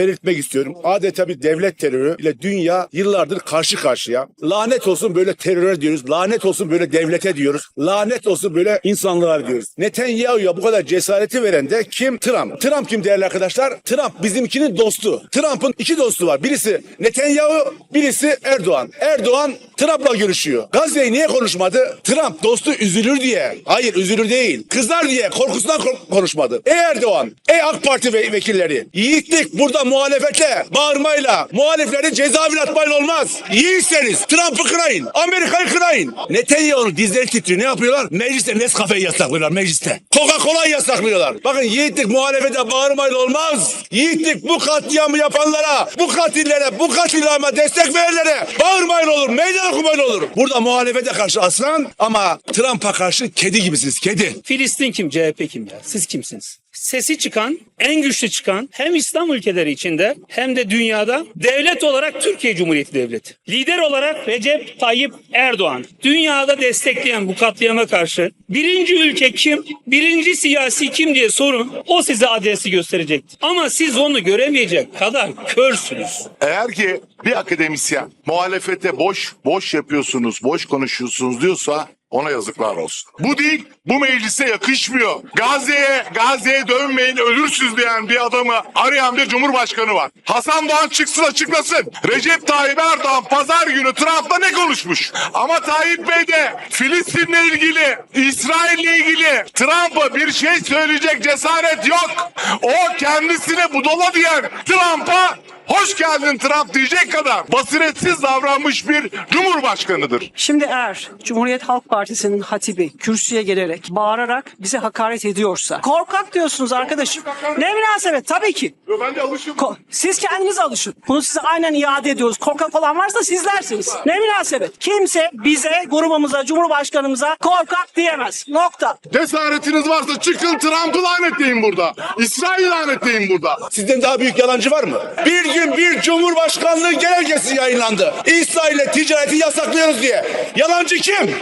belirtmek istiyorum. Adeta bir devlet terörü ile dünya yıllardır karşı karşıya. Lanet olsun böyle teröre diyoruz. Lanet olsun böyle devlete diyoruz. Lanet olsun böyle insanlığa diyoruz. Netanyahu'ya bu kadar cesareti veren de kim? Trump. Trump kim değerli arkadaşlar? Trump bizimkinin dostu. Trump'ın iki dostu var. Birisi Netanyahu, birisi Erdoğan. Erdoğan Trump'la görüşüyor. Gazze'yi niye konuşmadı? Trump dostu üzülür diye. Hayır üzülür değil. Kızar diye korkusundan kon- konuşmadı. Ey Erdoğan, ey AK Parti ve vekilleri. Yiğitlik burada muhalefetle, bağırmayla, muhalifleri cezaevine atmayla olmaz. Yiğitseniz Trump'ı kınayın, Amerika'yı kınayın. Netanyahu'nun dizleri titriyor. Ne yapıyorlar? Mecliste Nescafe'yi yasaklıyorlar mecliste. Coca-Cola'yı yasaklıyorlar. Bakın yiğitlik muhalefete bağırmayla olmaz. Yiğitlik bu katliamı yapanlara, bu katillere, bu katliama destek verenlere bağırmayla olur, meydan okumayla olur. Burada muhalefete karşı aslan ama Trump'a karşı kedi gibisiniz, kedi. Filistin kim, CHP kim ya? Siz kimsiniz? Sesi çıkan, en güçlü çıkan hem İslam ülkeleri içinde hem de dünyada devlet olarak Türkiye Cumhuriyeti Devleti. Lider olarak Recep Tayyip Erdoğan. Dünyada destekleyen bu katliama karşı birinci ülke kim, birinci siyasi kim diye sorun o size adresi gösterecektir. Ama siz onu göremeyecek kadar körsünüz. Eğer ki bir akademisyen muhalefete boş boş yapıyorsunuz, boş konuşuyorsunuz diyorsa ona yazıklar olsun. Bu değil, bu meclise yakışmıyor. Gazze'ye, Gazze'ye dönmeyin ölürsüz diyen bir adamı arayan bir cumhurbaşkanı var. Hasan Doğan çıksın açıklasın. Recep Tayyip Erdoğan pazar günü Trump'la ne konuşmuş? Ama Tayyip Bey de Filistin'le ilgili, İsrail'le ilgili Trump'a bir şey söyleyecek cesaret yok. O kendisine budala diyen Trump'a Hoş geldin Trump diyecek kadar basiretsiz davranmış bir cumhurbaşkanıdır. Şimdi eğer Cumhuriyet Halk Partisi'nin hatibi kürsüye gelerek bağırarak bize hakaret ediyorsa korkak diyorsunuz arkadaşım. Ne münasebet tabii ki. Ben de alışım. Ko- Siz kendiniz alışın. Bunu size aynen iade ediyoruz. Korkak olan varsa sizlersiniz. Ne münasebet. Kimse bize, grubumuza, Cumhurbaşkanımıza korkak diyemez. Nokta. Cesaretiniz varsa çıkın Trump'ı lanetleyin burada. İsrail'i lanetleyin burada. Sizden daha büyük yalancı var mı? Bir gün bir cumhurbaşkanlığı genelgesi yayınlandı. İsrail'le ticareti yasaklıyoruz diye. Yalancı kim?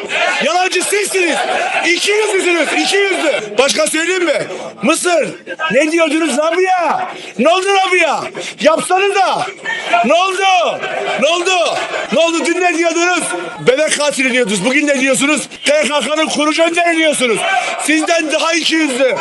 Yalancı sizsiniz. İki yüzlüsünüz. iki yüzlü. Başka söyleyeyim mi? Mısır. Ne diyordunuz Rabia? Ne oldu Rabia? Yapsanıza. Ne oldu? Ne oldu? Ne oldu? Dün ne diyordunuz? Bebek katili diyordunuz. Bugün ne diyorsunuz? PKK'nın kurucu önderi diyorsunuz. Sizden daha iki yüzlü.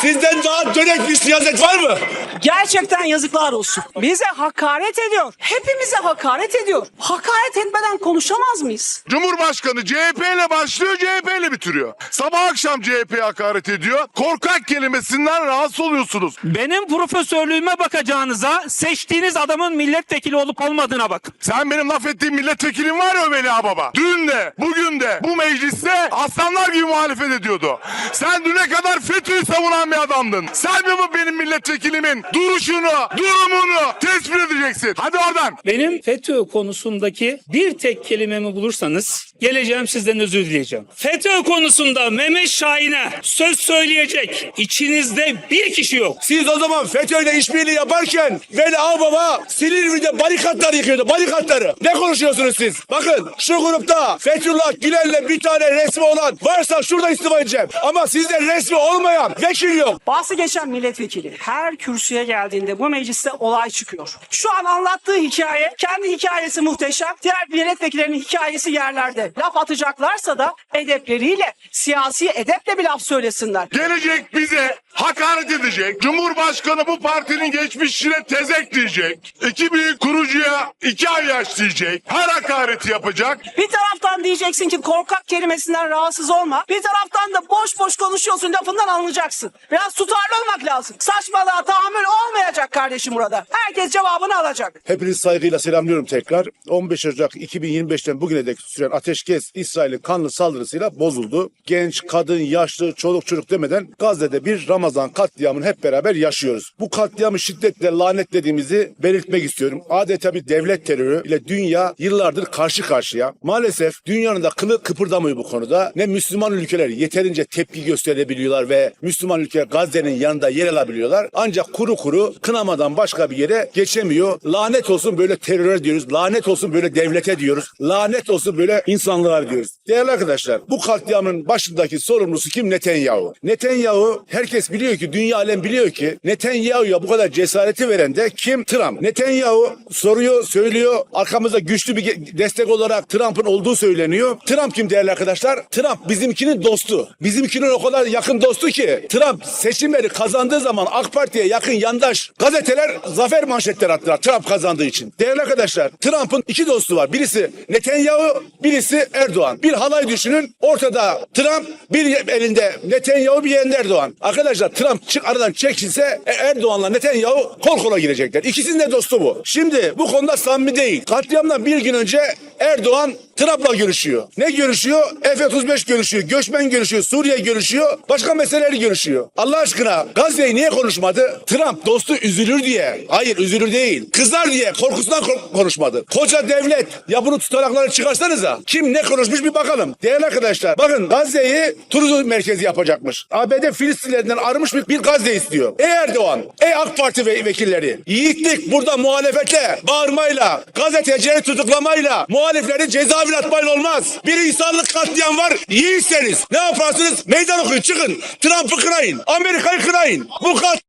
Sizden daha dönek bir siyaset var mı? Gerçekten yazıklar olsun. Bize hakaret ediyor. Hepimize hakaret ediyor. Hakaret etmeden konuşamaz mıyız? Cumhurbaşkanı CHP ile başlıyor CHP ile bitiriyor. Sabah akşam CHP'ye hakaret ediyor. Korkak kelimesinden rahatsız oluyorsunuz. Benim profesörlüğüme bakacağınıza seçtiğiniz adamın milletvekili olup olmadığına bakın. Sen benim laf ettiğim milletvekilin var ya Ömeli Baba. Dün de bugün de bu mecliste aslanlar gibi muhalefet ediyordu. Sen düne kadar FETÖ'yü savunan bir adamdın. Sen mi bu benim milletvekilimin duruşunu, durumunu tespit edeceksin? Hadi oradan. Benim FETÖ konusundaki bir tek kelimemi bulursanız geleceğim sizden özür dileyeceğim. FETÖ konusunda Mehmet Şahin'e söz söyleyecek içinizde bir kişi yok. Siz o zaman FETÖ'yle işbirliği yaparken Veli Ağbaba Silivri'de barikatlar yıkıyordu. Barikatları. Ne konuşuyorsunuz siz? Bakın şu grupta Fethullah Gülen'le bir tane resmi olan varsa şurada istifa edeceğim. Ama sizde resmi olmayan vekil yok. Bahsi geçen milletvekili her kürsüye geldiğinde bu mecliste olay çıkıyor. Şu an anlattığı hikaye kendi hikayesi muhteşem. Diğer milletvekillerinin hikayesi yerlerde. Laf atacaklarsa da edepleriyle, siyasi edeple bir laf söylesinler. Gelecek bize hakaret edecek. Cumhurbaşkanı bu partinin geçmişine tezek diyecek. İki büyük kurucuya iki ay yaş diyecek. Her hakareti yapacak. Bir taraftan diyeceksin ki korkak kelimesinden rahatsız olma. Bir taraftan da boş boş konuşuyorsun lafından anlayacaksın. Biraz tutarlı olmak lazım. Saçmalığa tahammül olmayacak kardeşim burada. Herkes cevabını alacak. Hepinizi saygıyla selamlıyorum tekrar. 15 Ocak 2025'ten bugüne dek süren ateşkes İsrail'in kanlı saldırısıyla bozuldu. Genç, kadın, yaşlı, çoluk çocuk demeden Gazze'de bir Ramazan katliamını hep beraber yaşıyoruz. Bu katliamı şiddetle lanetlediğimizi belirtmek istiyorum. Adeta bir devlet terörü ile dünya yıllardır karşı karşıya. Maalesef dünyanın da kılı kıpırdamıyor bu konuda. Ne Müslüman ülkeler yeterince tepki gösterebiliyorlar ve Müslüman ülke Gazze'nin yanında yer alabiliyorlar. Ancak kuru kuru kınamadan başka bir yere geçemiyor. Lanet olsun böyle teröre diyoruz. Lanet olsun böyle devlete diyoruz. Lanet olsun böyle insanlığa diyoruz. Değerli arkadaşlar bu katliamın başındaki sorumlusu kim? Netanyahu. Netanyahu herkes biliyor ki dünya alem biliyor ki Netanyahu'ya bu kadar cesareti veren de kim? Trump. Netanyahu soruyor, söylüyor. Arkamızda güçlü bir destek olarak Trump'ın olduğu söyleniyor. Trump kim değerli arkadaşlar? Trump bizimkinin dostu. Bizimkinin o kadar yakın dostu ki Trump seçimleri kazandığı zaman AK Parti'ye yakın yandaş gazeteler zafer manşetleri attılar Trump kazandığı için. Değerli arkadaşlar Trump'ın iki dostu var. Birisi Netanyahu, birisi Erdoğan. Bir halay düşünün. Ortada Trump, bir elinde Netanyahu, bir elinde Erdoğan. Arkadaşlar Trump çık aradan çekilse e, Erdoğan'la Netanyahu kol kola girecekler. İkisinin de dostu bu. Şimdi bu konuda samimi değil. Katliamdan bir gün önce Erdoğan Trump'la görüşüyor. Ne görüşüyor? F-35 görüşüyor. Göçmen görüşüyor. Suriye görüşüyor. Başka meseleleri görüşüyor. Allah aşkına Gazze'yi niye konuşmadı? Trump dostu üzülür diye. Hayır üzülür değil. Kızar diye korkusundan kork- konuşmadı. Koca devlet. Ya bunu tutanakları çıkarsanıza. Kim ne konuşmuş bir bakalım. Değerli arkadaşlar bakın Gazze'yi turizm merkezi yapacakmış. ABD Filistinlerinden armış bir, bir Gazze istiyor. Ey Erdoğan, ey AK Parti ve vekilleri. Yiğitlik burada muhalefete bağırmayla, gazetecileri tutuklamayla, muhalifleri cezaevine atmayla olmaz. Bir insanlık katliam var. Yiğitseniz ne yaparsınız? Meydan okuyun çıkın. Trump'ı kırayın. Amerika'yı kırayın. Bu kat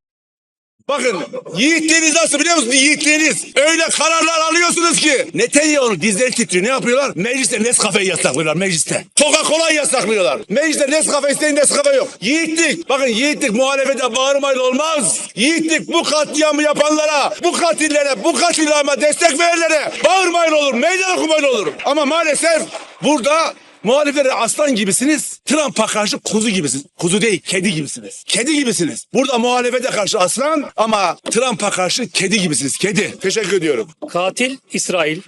Bakın yiğitliğiniz nasıl biliyor musunuz? Yiğitliğiniz. Öyle kararlar alıyorsunuz ki. Netanyahu'nun dizleri titriyor. Ne yapıyorlar? Mecliste Nescafe'yi yasaklıyorlar mecliste. Coca-Cola'yı yasaklıyorlar. Mecliste Nescafe isteyin Nescafe yok. Yiğitlik. Bakın yiğitlik muhalefete bağırmayla olmaz. Yiğitlik bu katliamı yapanlara, bu katillere, bu katliama destek verenlere bağırmayla olur. Meydan okumayla olur. Ama maalesef burada Muhaliflere aslan gibisiniz. Trump'a karşı kuzu gibisiniz. Kuzu değil, kedi gibisiniz. Kedi gibisiniz. Burada muhalefete karşı aslan ama Trump'a karşı kedi gibisiniz. Kedi. Teşekkür ediyorum. Katil İsrail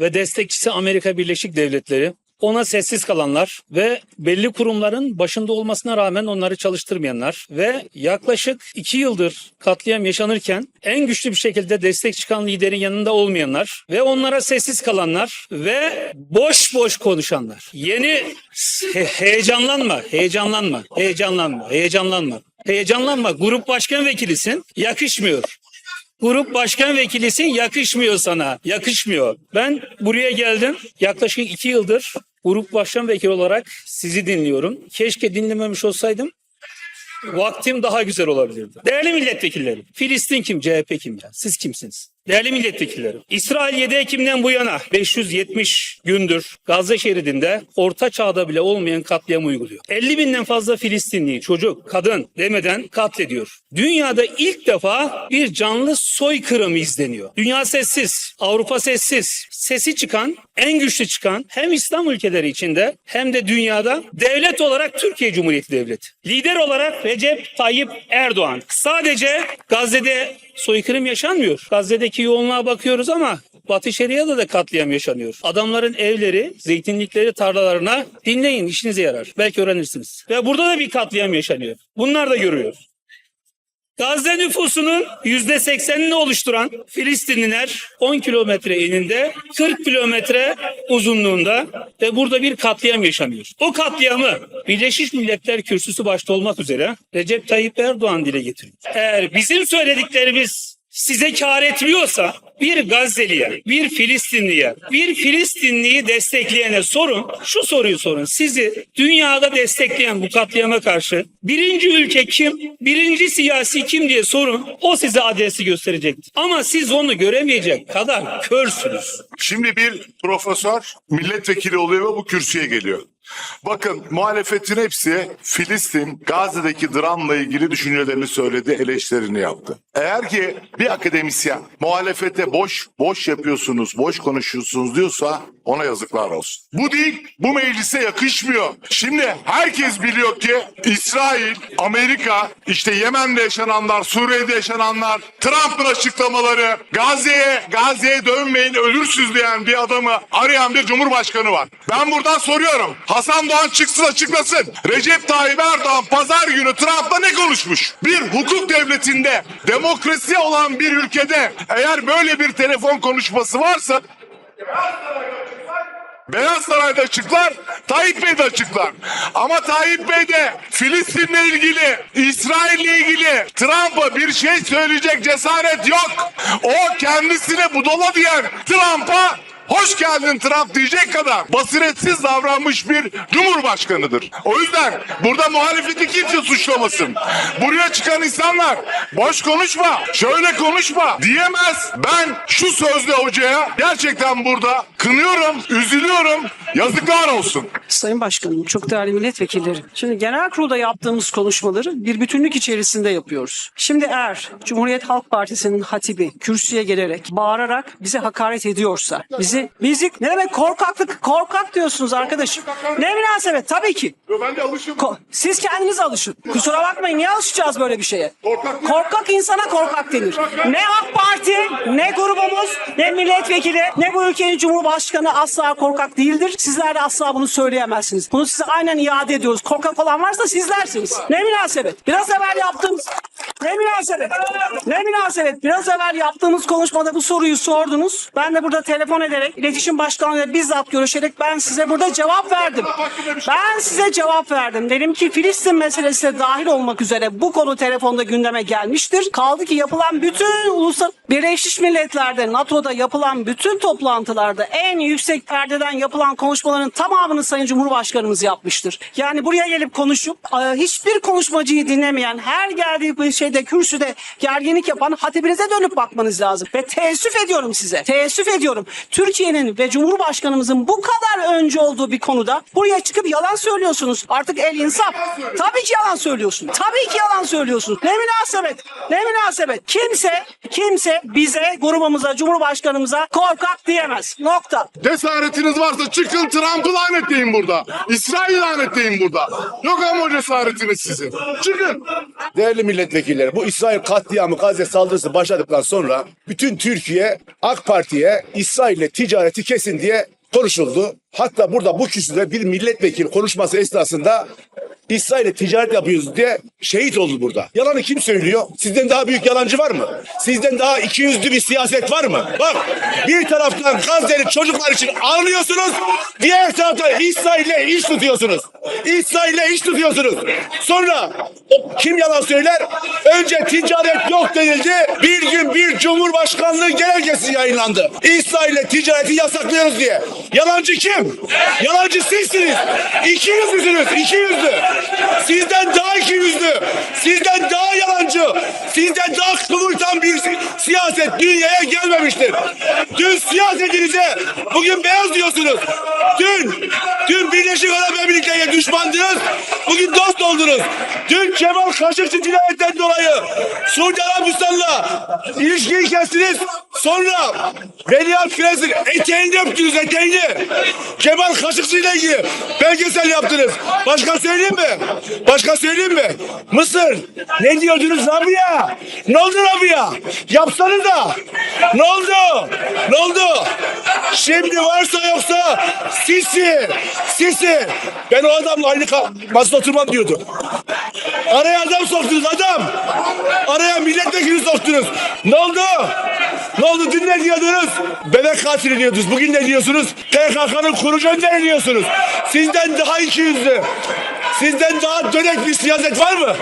ve destekçisi Amerika Birleşik Devletleri ona sessiz kalanlar ve belli kurumların başında olmasına rağmen onları çalıştırmayanlar ve yaklaşık iki yıldır katliam yaşanırken en güçlü bir şekilde destek çıkan liderin yanında olmayanlar ve onlara sessiz kalanlar ve boş boş konuşanlar. Yeni he- heyecanlanma, heyecanlanma, heyecanlanma, heyecanlanma. Heyecanlanma. Grup başkan vekilisin. Yakışmıyor. Grup başkan vekilisin yakışmıyor sana. Yakışmıyor. Ben buraya geldim. Yaklaşık iki yıldır grup başkan vekili olarak sizi dinliyorum. Keşke dinlememiş olsaydım. Vaktim daha güzel olabilirdi. Değerli milletvekilleri, Filistin kim, CHP kim ya? Siz kimsiniz? Değerli milletvekilleri, İsrail 7 Ekim'den bu yana 570 gündür Gazze şeridinde orta çağda bile olmayan katliam uyguluyor. 50 binden fazla Filistinli, çocuk, kadın demeden katlediyor. Dünyada ilk defa bir canlı soykırım izleniyor. Dünya sessiz, Avrupa sessiz. Sesi çıkan, en güçlü çıkan hem İslam ülkeleri içinde hem de dünyada devlet olarak Türkiye Cumhuriyeti Devleti. Lider olarak Recep Tayyip Erdoğan. Sadece Gazze'de soykırım yaşanmıyor. Gazze'deki yoğunluğa bakıyoruz ama Batı Şeria'da da katliam yaşanıyor. Adamların evleri, zeytinlikleri, tarlalarına dinleyin işinize yarar. Belki öğrenirsiniz. Ve burada da bir katliam yaşanıyor. Bunlar da görüyor. Gazze nüfusunun yüzde seksenini oluşturan Filistinliler 10 kilometre eninde 40 kilometre uzunluğunda ve burada bir katliam yaşanıyor. O katliamı Birleşmiş Milletler Kürsüsü başta olmak üzere Recep Tayyip Erdoğan dile getiriyor. Eğer bizim söylediklerimiz size kar etmiyorsa bir Gazze'liye, bir Filistinliye, bir Filistinliyi destekleyene sorun, şu soruyu sorun. Sizi dünyada destekleyen bu katliama karşı birinci ülke kim, birinci siyasi kim diye sorun. O size adresi gösterecektir. Ama siz onu göremeyecek kadar körsünüz. Şimdi bir profesör milletvekili oluyor ve bu kürsüye geliyor. Bakın muhalefetin hepsi Filistin, Gazze'deki dramla ilgili düşüncelerini söyledi, eleştirini yaptı. Eğer ki bir akademisyen muhalefete boş boş yapıyorsunuz, boş konuşuyorsunuz diyorsa ona yazıklar olsun. Bu değil, bu meclise yakışmıyor. Şimdi herkes biliyor ki İsrail, Amerika, işte Yemen'de yaşananlar, Suriye'de yaşananlar, Trump'ın açıklamaları, Gazze'ye, Gazze'ye dönmeyin ölürsüz diyen bir adamı arayan bir cumhurbaşkanı var. Ben buradan soruyorum. Hasan Doğan çıksın açıklasın. Recep Tayyip Erdoğan pazar günü Trump'la ne konuşmuş? Bir hukuk devletinde, demokrasi olan bir ülkede eğer böyle bir telefon konuşması varsa Beyaz Saray'da açıklar, Tayyip Bey de açıklar. Ama Tayyip Bey de Filistin'le ilgili, İsrail'le ilgili Trump'a bir şey söyleyecek cesaret yok. O kendisine budala diyen Trump'a Hoş geldin Trump diyecek kadar basiretsiz davranmış bir cumhurbaşkanıdır. O yüzden burada muhalefeti kimse suçlamasın. Buraya çıkan insanlar boş konuşma, şöyle konuşma diyemez. Ben şu sözle hocaya gerçekten burada kınıyorum, üzülüyorum. Yazıklar olsun. Sayın Başkanım, çok değerli milletvekilleri. Şimdi genel kurulda yaptığımız konuşmaları bir bütünlük içerisinde yapıyoruz. Şimdi eğer Cumhuriyet Halk Partisi'nin hatibi kürsüye gelerek, bağırarak bize hakaret ediyorsa, bizi, bizi ne demek korkaklık, korkak diyorsunuz arkadaşım. Ne münasebet, tabii ki. Ben de alışım. Ko- Siz kendiniz alışın. Kusura bakmayın niye alışacağız böyle bir şeye? Korkak? Korkak insana korkak denir. Ne AK Parti, ne grubumuz, ne milletvekili, ne bu ülkenin cumhurbaşkanı asla korkak değildir. Sizler de asla bunu söyleyemezsiniz. Bunu size aynen iade ediyoruz. Korkak olan varsa sizlersiniz. Ne münasebet. Biraz evvel yaptığımız ne münasebet. Ne münasebet. Biraz evvel yaptığımız konuşmada bu soruyu sordunuz. Ben de burada telefon ederek iletişim başkanıyla bizzat görüşerek ben size burada cevap verdim. Ben size cevap verdim. Dedim ki Filistin meselesi de dahil olmak üzere bu konu telefonda gündeme gelmiştir. Kaldı ki yapılan bütün ulusal Birleşmiş Milletler'de NATO'da yapılan bütün toplantılarda en yüksek perdeden yapılan konuşmaların tamamını Sayın Cumhurbaşkanımız yapmıştır. Yani buraya gelip konuşup e, hiçbir konuşmacıyı dinlemeyen her geldiği şeyde kürsüde gerginlik yapan hatibinize dönüp bakmanız lazım. Ve teessüf ediyorum size. Teessüf ediyorum. Türkiye'nin ve Cumhurbaşkanımızın bu kadar önce olduğu bir konuda buraya çıkıp yalan söylüyorsunuz. Artık el insaf. Tabii ki yalan söylüyorsun. Tabii ki yalan söylüyorsun. Ne münasebet. Ne münasebet. Kimse kimse bize grubumuza Cumhurbaşkanımıza korkak diyemez. Nokta. Cesaretiniz varsa çıkın Trump'ı lanetleyin burada. İsrail'i lanetleyin burada. Yok ama o cesaretiniz sizin. Çıkın. Değerli milletvekilleri bu İsrail katliamı Gazze saldırısı başladıktan sonra bütün Türkiye AK Parti'ye İsrail'le ticareti kesin diye konuşuldu. Hatta burada bu kürsüde bir milletvekili konuşması esnasında İsrail'le ticaret yapıyoruz diye şehit oldu burada. Yalanı kim söylüyor? Sizden daha büyük yalancı var mı? Sizden daha ikiyüzlü bir siyaset var mı? Bak bir taraftan Gazze'li çocuklar için ağlıyorsunuz. Diğer taraftan İsrail'le iş tutuyorsunuz. İsrail'le iş tutuyorsunuz. Sonra o kim yalan söyler? Önce ticaret yok denildi. Bir gün bir cumhurbaşkanlığı genelgesi yayınlandı. İsrail'le ticareti yasaklıyoruz diye. Yalancı kim? Yalancı sizsiniz. İki yüzlüsünüz. iki yüzlü. Sizden daha iki yüzlü. Sizden daha yalancı. Sizden daha kıvırtan bir si- siyaset dünyaya gelmemiştir. Dün siyasetinize bugün beyaz diyorsunuz. Dün, dün Birleşik Arap Emirlikleri'ne düşmandınız. Bugün dost oldunuz. Dün Kemal Kaşıkçı cinayetten dolayı Suudi Arabistan'la ilişkiyi kestiniz. Sonra Veliaht Prens'in eteğini öptünüz eteğini. Kemal Kaşıkçı ile ilgili belgesel yaptınız. Başka söyleyeyim mi? Başka söyleyeyim mi? Mısır ne diyordunuz Rabia? Ne oldu Rabia? Yapsanız da. Ne oldu? Ne oldu? Şimdi varsa yoksa Sisi, Sisi. Ben o adamla aynı masada oturmam diyordu. Araya adam soktunuz adam. Araya milletvekili soktunuz. Ne oldu? Ne oldu? Dün ne diyordunuz? Bebek katili diyordunuz. Bugün ne diyorsunuz? PKK'nın kurucu önderi diyorsunuz. Sizden daha iki yüzlü. Sizden daha dönek bir siyaset var mı?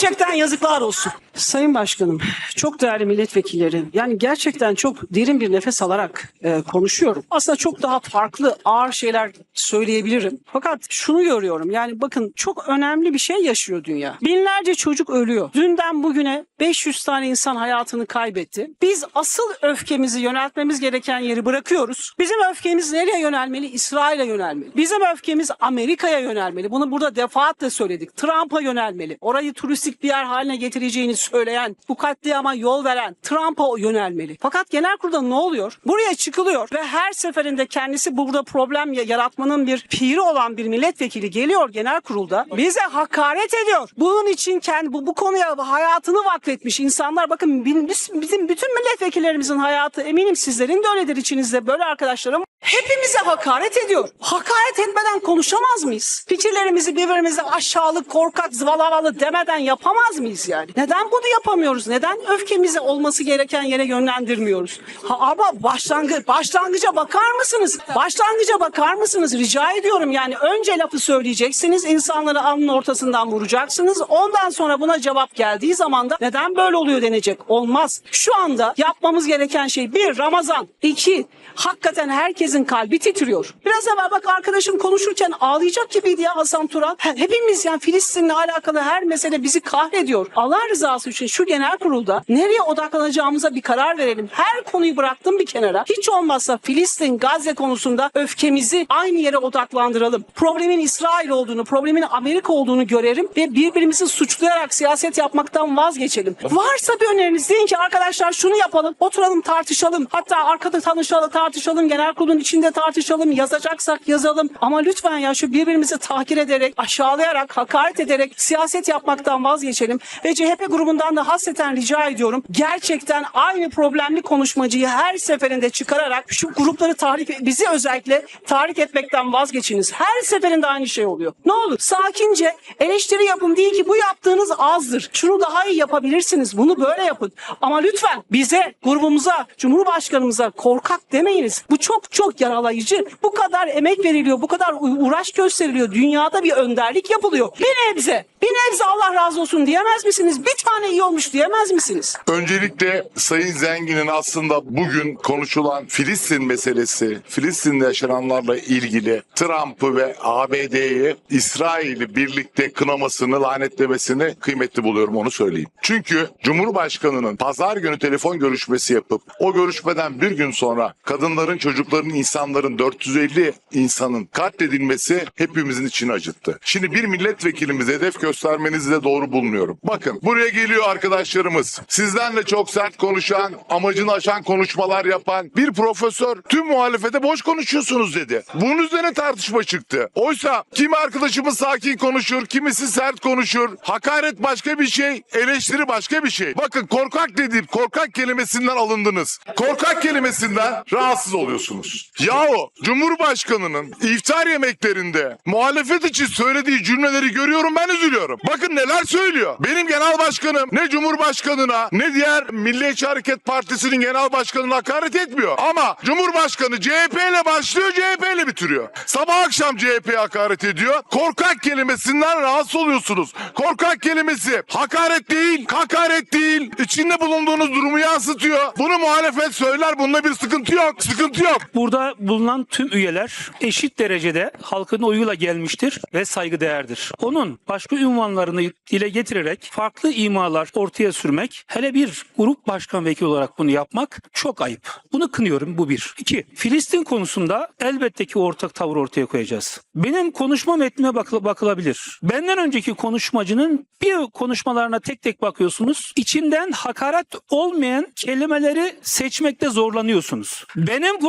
Gerçekten yazıklar olsun. Sayın Başkanım, çok değerli milletvekilleri, yani gerçekten çok derin bir nefes alarak e, konuşuyorum. Aslında çok daha farklı, ağır şeyler söyleyebilirim. Fakat şunu görüyorum, yani bakın çok önemli bir şey yaşıyor dünya. Binlerce çocuk ölüyor. Dünden bugüne 500 tane insan hayatını kaybetti. Biz asıl öfkemizi yöneltmemiz gereken yeri bırakıyoruz. Bizim öfkemiz nereye yönelmeli? İsrail'e yönelmeli. Bizim öfkemiz Amerika'ya yönelmeli. Bunu burada defaatle söyledik. Trump'a yönelmeli. Orayı turistik bir yer haline getireceğini söyleyen, bu katliama yol veren Trump'a yönelmeli. Fakat genel kurulda ne oluyor? Buraya çıkılıyor ve her seferinde kendisi burada problem ya- yaratmanın bir piri olan bir milletvekili geliyor genel kurulda bize hakaret ediyor. Bunun için kendi bu, bu konuya hayatını vakfetmiş insanlar bakın bizim bütün milletvekillerimizin hayatı eminim sizlerin de öyledir içinizde böyle arkadaşlarım hepimize hakaret ediyor. Hakaret etmeden konuşamaz mıyız? Fikirlerimizi birbirimize aşağılık, korkak, zıvalavalı demeden yapamaz mıyız yani? Neden bunu yapamıyoruz? Neden öfkemizi olması gereken yere yönlendirmiyoruz? Ha, ama başlangıç, başlangıca bakar mısınız? Başlangıca bakar mısınız? Rica ediyorum yani önce lafı söyleyeceksiniz, insanları alnın ortasından vuracaksınız. Ondan sonra buna cevap geldiği zaman da neden böyle oluyor denecek. Olmaz. Şu anda yapmamız gereken şey bir Ramazan, iki hakikaten herkesin kalbi titriyor. Biraz evvel bak arkadaşım konuşurken ağlayacak gibiydi ya Hasan Turan. He- Hepimiz yani Filistin'le alakalı her mesele bizi kahrediyor. Allah rızası için şu genel kurulda nereye odaklanacağımıza bir karar verelim. Her konuyu bıraktım bir kenara. Hiç olmazsa Filistin, Gazze konusunda öfkemizi aynı yere odaklandıralım. Problemin İsrail olduğunu, problemin Amerika olduğunu görelim ve birbirimizi suçlayarak siyaset yapmaktan vazgeçelim. Varsa bir öneriniz deyin ki arkadaşlar şunu yapalım, oturalım tartışalım. Hatta arkada tanışalım, tartışalım, genel kurulun içinde tartışalım, yazacaksak yazalım. Ama lütfen ya şu birbirimizi tahkir ederek, aşağılayarak, hakaret ederek siyaset yapmaktan vazgeçelim. Ve CHP grubundan da hasreten rica ediyorum. Gerçekten aynı problemli konuşmacıyı her seferinde çıkararak şu grupları tahrik, bizi özellikle tahrik etmekten vazgeçiniz. Her seferinde aynı şey oluyor. Ne olur sakince eleştiri yapın değil ki bu yaptığınız azdır. Şunu daha iyi yapabilirsiniz. Bunu böyle yapın. Ama lütfen bize, grubumuza, Cumhurbaşkanımıza korkak demeyiniz. Bu çok çok yaralayıcı. Bu kadar emek veriliyor, bu kadar uğraş gösteriliyor. Dünyada bir önderlik yapılıyor. Bir nebze, bir nebze Allah razı olsun diyemez misiniz? Bir tane iyi olmuş diyemez misiniz? Öncelikle Sayın Zengin'in aslında bugün konuşulan Filistin meselesi, Filistin'de yaşananlarla ilgili Trump'ı ve ABD'yi, İsrail'i birlikte kınamasını, lanetlemesini kıymetli buluyorum onu söyleyeyim. Çünkü Cumhurbaşkanı'nın pazar günü telefon görüşmesi yapıp o görüşmeden bir gün sonra kadınların, çocukların, insanların 450 insanın katledilmesi hepimizin içini acıttı. Şimdi bir milletvekilimize hedef göstermenizi de doğru bulmuyorum. Bakın buraya geliyor arkadaşlarımız. Sizden de çok sert konuşan, amacını aşan konuşmalar yapan bir profesör tüm muhalefete boş konuşuyorsunuz dedi. Bunun üzerine tartışma çıktı. Oysa kimi arkadaşımız sakin konuşur, kimisi sert konuşur. Hakaret başka bir şey, eleştiri başka bir şey. Bakın korkak dediğim korkak kelimesinden alındınız. Korkak kelimesinden rahatsız oluyorsunuz. Yahu Cumhurbaşkanı'nın iftar yemeklerinde muhalefet için söylediği cümleleri görüyorum ben üzülüyorum. Bakın neler söylüyor. Benim genel başkanım ne Cumhurbaşkanı'na ne diğer Milliyetçi Hareket Partisi'nin genel başkanına hakaret etmiyor. Ama Cumhurbaşkanı CHP ile başlıyor CHP ile bitiriyor. Sabah akşam CHP'ye hakaret ediyor. Korkak kelimesinden rahatsız oluyorsunuz. Korkak kelimesi hakaret değil, hakaret değil. İçinde bulunduğunuz durumu yansıtıyor. Bunu muhalefet söyler. Bunda bir sıkıntı yok. Sıkıntı yok. Burada bulunan tüm üyeler eşit derecede halkın oyuyla gelmiştir ve saygıdeğerdir. Onun başka ünvanlarını dile getirerek farklı imalar ortaya sürmek, hele bir grup başkan vekili olarak bunu yapmak çok ayıp. Bunu kınıyorum bu bir. İki, Filistin konusunda elbette ki ortak tavır ortaya koyacağız. Benim konuşma metnime bakı- bakılabilir. Benden önceki konuşmacının bir konuşmalarına tek tek bakıyorsunuz. İçinden hakaret olmayan kelimeleri seçmekte zorlanıyorsunuz. Benim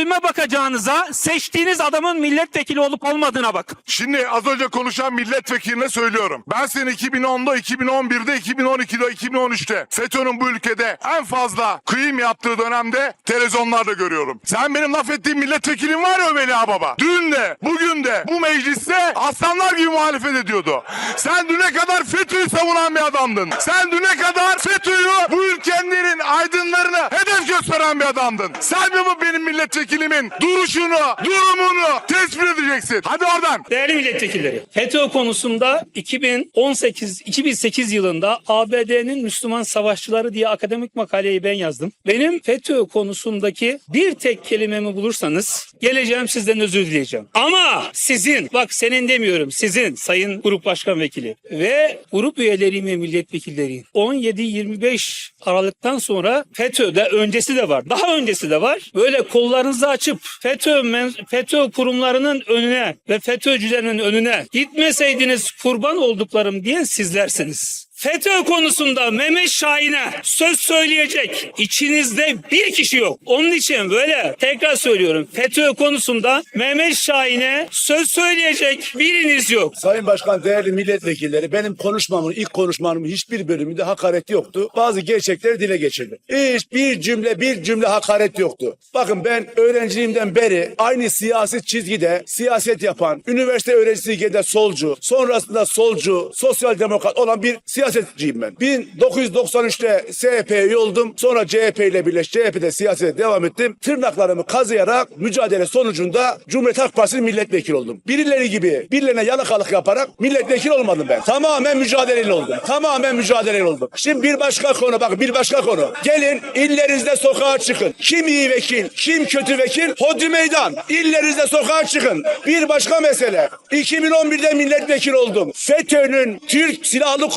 profesörlüğüme bakacağınıza seçtiğiniz adamın milletvekili olup olmadığına bakın. Şimdi az önce konuşan milletvekiline söylüyorum. Ben seni 2010'da, 2011'de, 2012'de, 2013'te FETÖ'nün bu ülkede en fazla kıyım yaptığı dönemde televizyonlarda görüyorum. Sen benim laf ettiğim milletvekilim var ya Veli Baba. Dün de, bugün de bu mecliste aslanlar gibi muhalefet ediyordu. Sen düne kadar FETÖ'yü savunan bir adamdın. Sen düne kadar FETÖ'yü bu ülkenin aydınlarını hedef gösteren bir adamdın. Sen mi bu benim milletvekilimin duruşunu, durumunu tespit edeceksin? Hadi oradan. Değerli milletvekilleri, FETÖ konusunda 2018 2008 yılında ABD'nin Müslüman Savaşçıları diye akademik makaleyi ben yazdım. Benim FETÖ konusundaki bir tek kelimemi bulursanız geleceğim sizden özür dileyeceğim. Ama sizin, bak senin demiyorum, sizin Sayın Grup Başkan Vekili ve grup üyeleri ve milletvekilleri 17-25 Aralık'tan sonra FETÖ'de öncesi de var. Daha öncesi de var. Böyle kollarınızı açıp FETÖ, FETÖ kurumlarının önüne ve FETÖ'cülerin önüne gitmeseydiniz kurban olduklarım diyen sizlersiniz. FETÖ konusunda Mehmet Şahin'e söz söyleyecek içinizde bir kişi yok. Onun için böyle tekrar söylüyorum. FETÖ konusunda Mehmet Şahin'e söz söyleyecek biriniz yok. Sayın Başkan, değerli milletvekilleri, benim konuşmamın, ilk konuşmamın hiçbir bölümünde hakaret yoktu. Bazı gerçekleri dile geçirdim. Hiçbir cümle, bir cümle hakaret yoktu. Bakın ben öğrenciliğimden beri aynı siyasi çizgide siyaset yapan, üniversite öğrencisiyken de solcu, sonrasında solcu, sosyal demokrat olan bir siyasetçiyim ben. 1993'te SHP'ye üye oldum. Sonra CHP ile birleş, CHP'de siyasete devam ettim. Tırnaklarımı kazıyarak mücadele sonucunda Cumhuriyet Halk Partisi milletvekili oldum. Birileri gibi birilerine yalakalık yaparak milletvekili olmadım ben. Tamamen mücadeleli oldum. Tamamen mücadeleli oldum. Şimdi bir başka konu bak bir başka konu. Gelin illerinizde sokağa çıkın. Kim iyi vekil, kim kötü vekil? Hodri meydan. İllerinizde sokağa çıkın. Bir başka mesele. 2011'de milletvekili oldum. FETÖ'nün Türk Silahlı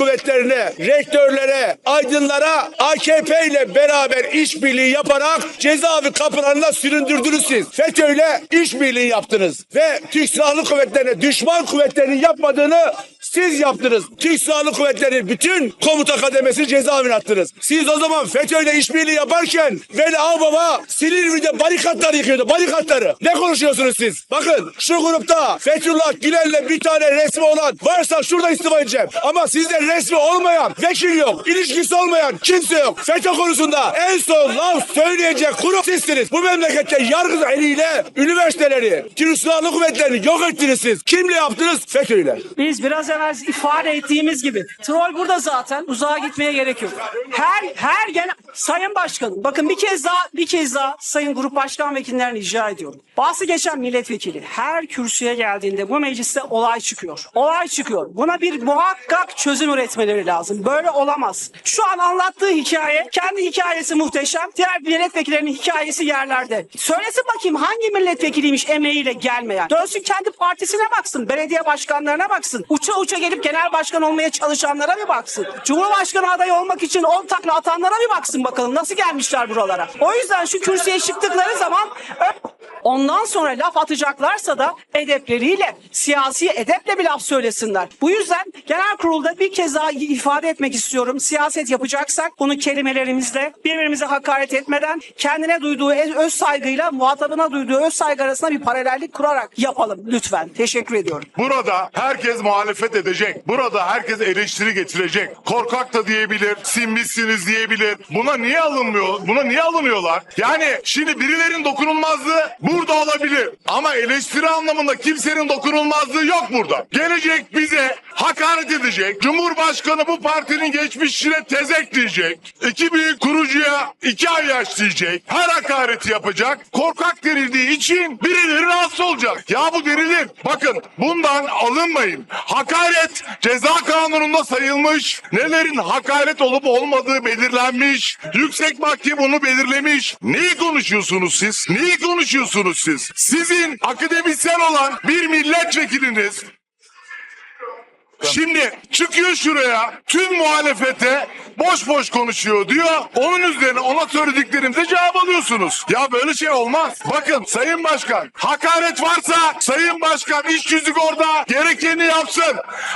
Kuvvetlerine, rektörlere, aydınlara AKP ile beraber işbirliği yaparak cezaevi kapılarına süründürdünüz siz. FETÖ'yle işbirliği yaptınız. Ve Türk Silahlı Kuvvetlerine düşman kuvvetlerinin yapmadığını siz yaptınız. Türk Silahlı Kuvvetleri bütün komuta kademesi cezaevine attınız. Siz o zaman FETÖ'yle işbirliği yaparken Veli Ağbaba Silivri'de barikatlar yıkıyordu. Barikatları. Ne konuşuyorsunuz siz? Bakın şu grupta Fethullah Gülen'le bir tane resmi olan varsa şurada istifa edeceğim. Ama sizde resmi olmayan, vekil yok, ilişkisi olmayan kimse yok. FETÖ konusunda en son laf söyleyecek kurum sizsiniz. Bu memlekette yargı eliyle üniversiteleri, Türk Silahlı Kuvvetleri'ni yok ettiniz siz. Kimle yaptınız? FETÖ'yle. Biz biraz evvel ifade ettiğimiz gibi troll burada zaten uzağa gitmeye gerek yok. Her her gene Sayın Başkanım bakın bir kez daha bir kez daha Sayın Grup Başkan Vekillerini rica ediyorum. Bahsi geçen milletvekili her kürsüye geldiğinde bu mecliste olay çıkıyor. Olay çıkıyor. Buna bir muhakkak çözüm üretmeleri lazım. Böyle olamaz. Şu an anlattığı hikaye kendi hikayesi muhteşem. Diğer milletvekillerinin hikayesi yerlerde. Söylesin bakayım hangi milletvekiliymiş emeğiyle gelmeyen. Dönsün kendi partisine baksın. Belediye başkanlarına baksın. Uça uça gelip genel başkan olmaya çalışanlara bir baksın. Cumhurbaşkanı adayı olmak için 10 takla atanlara bir baksın bakalım nasıl gelmişler buralara. O yüzden şu kürsüye çıktıkları zaman ondan sonra laf atacaklarsa da edepleriyle, siyasi edeple bir laf söylesinler. Bu yüzden genel kurulda bir kez daha ifade etmek istiyorum. Siyaset yapacaksak bunu kelimelerimizle birbirimize hakaret etmeden kendine duyduğu öz saygıyla muhatabına duyduğu öz saygı arasında bir paralellik kurarak yapalım lütfen. Teşekkür ediyorum. Burada herkes muhalefet edecek. Burada herkes eleştiri getirecek. Korkak da diyebilir, sinmişsiniz diyebilir. Buna niye alınmıyor? Buna niye alınıyorlar? Yani şimdi birilerinin dokunulmazlığı burada olabilir. Ama eleştiri anlamında kimsenin dokunulmazlığı yok burada. Gelecek bize hakaret edecek. Cumhurbaşkanı bu partinin geçmişine tezek diyecek. İki büyük kurucuya iki ay yaş diyecek. Her hakareti yapacak. Korkak denildiği için birileri rahatsız olacak. Ya bu derilir. Bakın bundan alınmayın. Hakaret ceza kanununda sayılmış. Nelerin hakaret olup olmadığı belirlenmiş. Yüksek mahkeme bunu belirlemiş. Neyi konuşuyorsunuz siz? Neyi konuşuyorsunuz siz? Sizin akademisyen olan bir milletvekiliniz Şimdi çıkıyor şuraya tüm muhalefete boş boş konuşuyor diyor. Onun üzerine ona söylediklerimize cevap alıyorsunuz. Ya böyle şey olmaz. Bakın Sayın Başkan hakaret varsa Sayın Başkan iş yüzük orada gerekeni yapsın.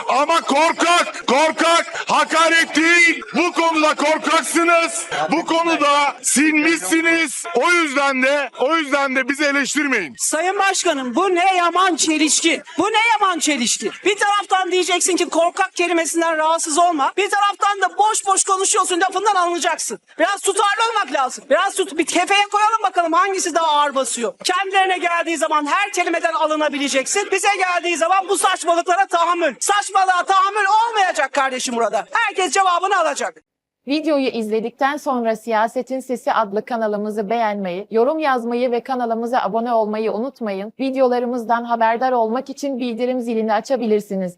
Ama korkak korkak hakaret değil. Bu konuda korkaksınız. Bu konuda sinmişsiniz. O yüzden de o yüzden de bizi eleştirmeyin. Sayın Başkanım bu ne yaman çelişki. Bu ne yaman çelişki. Bir taraftan diyeceksin ki korkak kelimesinden rahatsız olma. Bir taraftan da boş boş konuşuyorsun lafından alınacaksın. Biraz tutarlı olmak lazım. Biraz tut bir kefeye koyalım bakalım hangisi daha ağır basıyor. Kendilerine geldiği zaman her kelimeden alınabileceksin. Bize geldiği zaman bu saçmalıklara tahammül. Saçmalığa tahammül olmayacak kardeşim burada. Herkes cevabını alacak. Videoyu izledikten sonra Siyasetin Sesi adlı kanalımızı beğenmeyi, yorum yazmayı ve kanalımıza abone olmayı unutmayın. Videolarımızdan haberdar olmak için bildirim zilini açabilirsiniz.